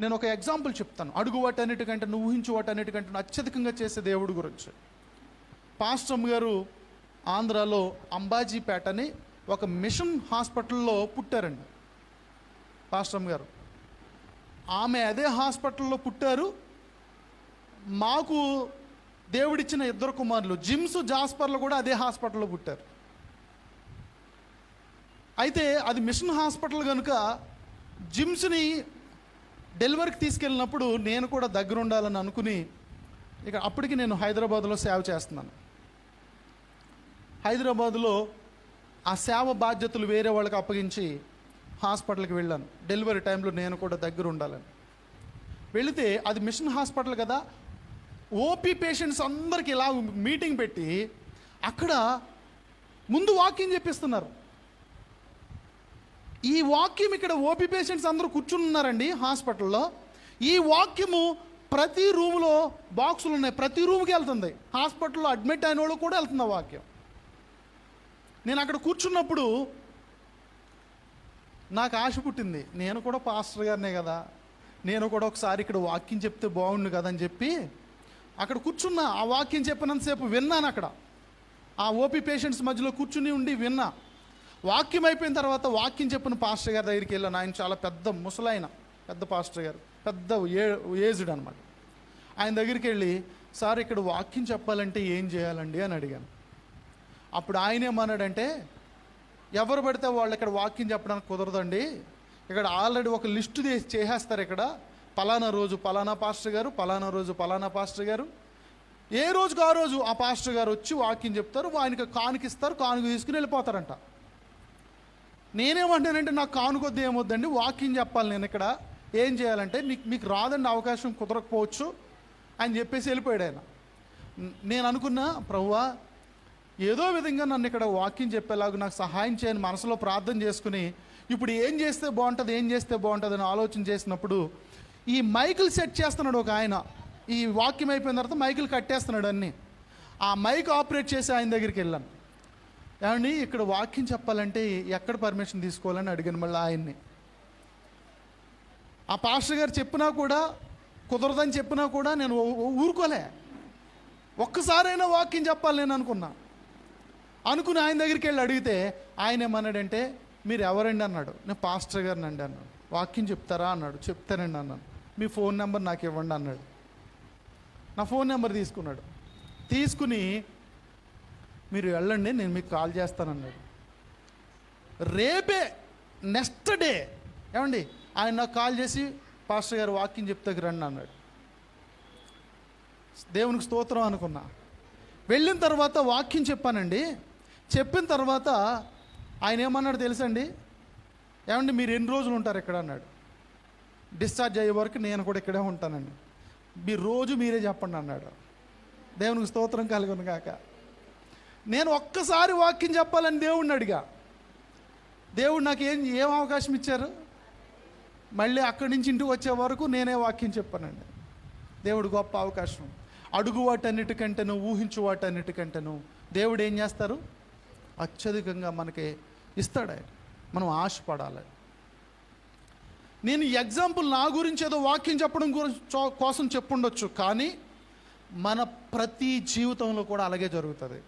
నేను ఒక ఎగ్జాంపుల్ చెప్తాను. అడుగు వాటన్నిటికంటే నువ్వు ఊహించు వాటన్నిటికంటే అత్యధికంగా చేసే దేవుడి గురించి. పాస్టమ్ గారు ఆంధ్రాలో అంబాజీపేట అని ఒక మిషన్ హాస్పిటల్లో పుట్టారండి. పాస్టమ్ గారు. ఆమె అదే హాస్పిటల్లో పుట్టారు. మాకు దేవుడిచ్చిన ఇద్దరు కుమారులు జిమ్స్ జాస్పర్లు కూడా అదే హాస్పిటల్లో పుట్టారు. అయితే అది మిషన్ హాస్పిటల్ కనుక జిమ్స్ని డెలివరీకి తీసుకెళ్ళినప్పుడు నేను కూడా దగ్గర ఉండాలని అనుకుని ఇక అప్పటికి నేను హైదరాబాద్లో సేవ చేస్తున్నాను. హైదరాబాద్లో ఆ సేవ బాధ్యతలు వేరే వాళ్ళకి అప్పగించి హాస్పిటల్కి వెళ్ళాను. డెలివరీ టైంలో నేను కూడా దగ్గర ఉండాలని వెళితే అది మిషన్ హాస్పిటల్ కదా ఓపీ పేషెంట్స్ అందరికి ఇలా మీటింగ్ పెట్టి అక్కడ ముందు వాకింగ్ చెప్పిస్తున్నారు ఈ వాక్యం ఇక్కడ ఓపీ పేషెంట్స్ అందరూ కూర్చుని ఉన్నారండి హాస్పిటల్లో. ఈ వాక్యము ప్రతి రూమ్లో బాక్సులు ఉన్నాయి. ప్రతి రూమ్కి వెళ్తుంది. హాస్పిటల్లో అడ్మిట్ అయిన వాళ్ళు కూడా వెళ్తుంది ఆ వాక్యం. నేను అక్కడ కూర్చున్నప్పుడు నాకు ఆశ పుట్టింది. నేను కూడా పాస్టర్ గారినే కదా. నేను కూడా ఒకసారి ఇక్కడ వాక్యం చెప్తే బాగుండు కదా అని చెప్పి అక్కడ కూర్చున్నా ఆ వాక్యం చెప్పినంతసేపు విన్నాను అక్కడ. ఆ ఓపీ పేషెంట్స్ మధ్యలో కూర్చుని ఉండి విన్నా. వాక్యం అయిపోయిన తర్వాత వాక్యం చెప్పిన పాస్టర్ గారి దగ్గరికి వెళ్ళాను ఆయన చాలా పెద్ద ముసలాయన పెద్ద పాస్టర్ గారు పెద్ద ఏ ఏజ్డ్ అనమాట ఆయన దగ్గరికి వెళ్ళి సార్ ఇక్కడ వాక్యం చెప్పాలంటే ఏం చేయాలండి? అని అడిగాను. అప్పుడు ఆయన ఏమన్నాడంటే ఎవరు పడితే వాళ్ళు ఇక్కడ వాక్యం చెప్పడానికి కుదరదండి. ఇక్కడ ఆల్రెడీ ఒక లిస్టు చేసేస్తారు ఇక్కడ. పలానా రోజు పలానా పాస్టర్ గారు పలానా రోజు పలానా పాస్టర్ గారు. ఏ రోజుకు ఆ రోజు ఆ పాస్టర్ గారు వచ్చి వాక్యం చెప్తారు ఆయనకి కానుకిస్తారు కానుక తీసుకుని వెళ్ళిపోతారంట. నేనేమంటానంటే నాకు కానుకొద్ది ఏమొద్దండి? వాకింగ్ చెప్పాలి నేను ఇక్కడ. ఏం చేయాలంటే మీకు మీకు రాదండి అవకాశం కుదరకపోవచ్చు అని చెప్పేసి వెళ్ళిపోయాడు ఆయన. నేను అనుకున్నా ప్రభువా ఏదో విధంగా నన్ను ఇక్కడ వాకింగ్ చెప్పేలాగా నాకు సహాయం చేయని మనసులో ప్రార్థన చేసుకుని ఇప్పుడు ఏం చేస్తే బాగుంటుంది ఏం చేస్తే బాగుంటుంది అని ఆలోచన చేసినప్పుడు ఈ మైకులు సెట్ చేస్తున్నాడు ఒక ఆయన. ఈ వాక్యం అయిపోయిన తర్వాత మైకులు కట్టేస్తున్నాడు అన్నీ. ఆ మైక్ ఆపరేట్ చేసి ఆయన దగ్గరికి వెళ్ళాను. ఏమండి ఇక్కడ వాక్యం చెప్పాలంటే ఎక్కడ పర్మిషన్ తీసుకోవాలని అడిగాను మళ్ళీ ఆయన్ని. ఆ పాస్టర్ గారు చెప్పినా కూడా కుదరదని చెప్పినా కూడా నేను ఊరుకోలే. ఒక్కసారైనా వాక్యం చెప్పాలి నేను అనుకున్నా. అనుకుని ఆయన దగ్గరికి వెళ్ళి అడిగితే ఆయన ఏమన్నాడంటే మీరు ఎవరండి? అన్నాడు. నేను పాస్టర్ గారిని అండి అన్నాడు. వాక్యం చెప్తారా? అన్నాడు. చెప్తానండి అన్నాను. మీ ఫోన్ నెంబర్ నాకు ఇవ్వండి అన్నాడు. నా ఫోన్ నెంబర్ తీసుకున్నాడు. తీసుకుని మీరు వెళ్ళండి నేను మీకు కాల్ చేస్తానన్నాడు. రేపే నెక్స్ట్ డే ఏమండి? ఆయన నాకు కాల్ చేసి పాస్టర్ గారు వాక్యం చెప్తాకి రండి అన్నాడు. దేవునికి స్తోత్రం అనుకున్నా. వెళ్ళిన తర్వాత వాక్యం చెప్పానండి. చెప్పిన తర్వాత ఆయన ఏమన్నాడు తెలుసండి? ఏమండి మీరు ఎన్ని రోజులు ఉంటారు ఇక్కడ అన్నాడు. డిశ్చార్జ్ అయ్యే వరకు నేను కూడా ఇక్కడే ఉంటానండి. మీరు రోజు మీరే చెప్పండి అన్నాడు. దేవునికి స్తోత్రం కలుగును కాక నేను ఒక్కసారి వాక్యం చెప్పాలని దేవుణ్ణి అడిగా. దేవుడు నాకు ఏం ఏం అవకాశం ఇచ్చారు? మళ్ళీ అక్కడి నుంచి ఇంటికి వచ్చే వరకు నేనే వాక్యం చెప్పానండి. దేవుడు గొప్ప అవకాశం. అడుగు వాటన్నిటికంటేను ఊహించు వాటన్నిటికంటేను దేవుడు ఏం చేస్తారు? అత్యధికంగా మనకి ఇస్తాడు ఆయన. మనం ఆశపడాలి. నేను ఎగ్జాంపుల్ నా గురించి ఏదో వాక్యం చెప్పడం గురించి కోసం చెప్పుండొచ్చు కానీ మన ప్రతి జీవితంలో కూడా అలాగే జరుగుతుంది.